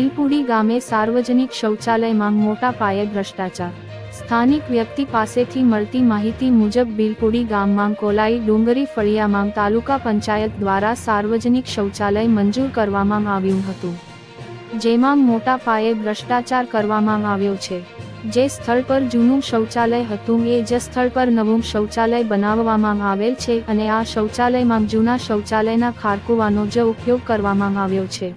બિલપુડી ગામે સાર્વજનિક શૌચાલયમાં મોટા પાયે ભ્રષ્ટાચાર. સ્થાનિક વ્યક્તિ પાસેથી મળતી માહિતી મુજબ બિલપુડી ગામમાં કોલાઈ ડુંગરી ફળિયામાં તાલુકા પંચાયત દ્વારા સાર્વજનિક શૌચાલય મંજૂર કરવામાં આવ્યું હતું. જેમાં મોટા પાયે ભ્રષ્ટાચાર કરવામાં આવ્યો છે. જે સ્થળ પર જૂનું શૌચાલય હતું એ જ સ્થળ પર નવું શૌચાલય બનાવવામાં આવેલ છે અને આ શૌચાલયમાં જૂના શૌચાલયના ખારકુવાનો જ ઉપયોગ કરવામાં આવ્યો છે.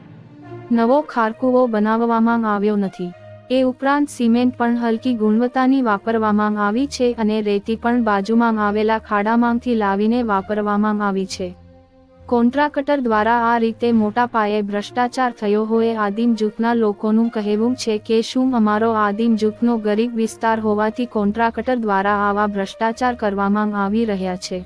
નવો ખારકુવો બનાવવામાં આવ્યો નથી. એ ઉપરાંત સિમેન્ટ પણ હલકી ગુણવત્તાની વાપરવામાં આવી છે અને રેતી પણ બાજુમાં આવેલા ખાડામાંથી લાવીને વાપરવામાં આવી છે. કોન્ટ્રાક્ટર દ્વારા આ રીતે મોટા પાયે ભ્રષ્ટાચાર થયો હોય આદિમ જૂથના લોકોનું કહેવું છે કે શું અમારો આદિમ જૂથનો ગરીબ વિસ્તાર હોવાથી કોન્ટ્રાક્ટર દ્વારા આવા ભ્રષ્ટાચાર કરવામાં આવી રહ્યા છે.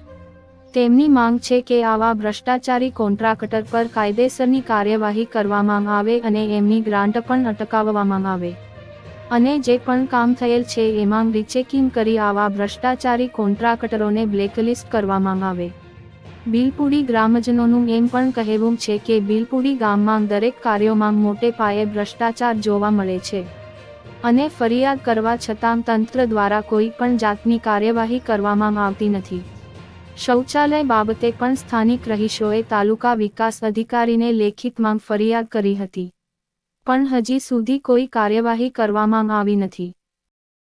તેમની માંગ છે કે આવા ભ્રષ્ટાચારી કોન્ટ્રાક્ટર પર કાયદેસરની કાર્યવાહી કરવામાં આવે અને એમની ગ્રાન્ટ પણ અટકાવવામાં આવે. અને જે પણ કામ થયેલ છે એમાં રિચેકિંગ કરી આવા ભ્રષ્ટાચારી કોન્ટ્રાક્ટરોને બ્લેકલિસ્ટ કરવામાં આવે. બિલપુડી ગ્રામજનોનું એમ પણ કહેવું છે કે બિલપુડી ગામમાં દરેક કાર્યોમાં મોટે પાયે ભ્રષ્ટાચાર જોવા મળે છે. અને ફરિયાદ કરવા છતાં તંત્ર દ્વારા કોઈ પણ જાતની કાર્યવાહી કરવામાં આવતી નથી. શૌચાલય બાબતે પણ સ્થાનિક રહીશોએ તાલુકા વિકાસ અધિકારીને લેખિતમાં ફરિયાદ કરી હતી. પણ હજી સુધી કોઈ કાર્યવાહી કરવામાં આવી નથી.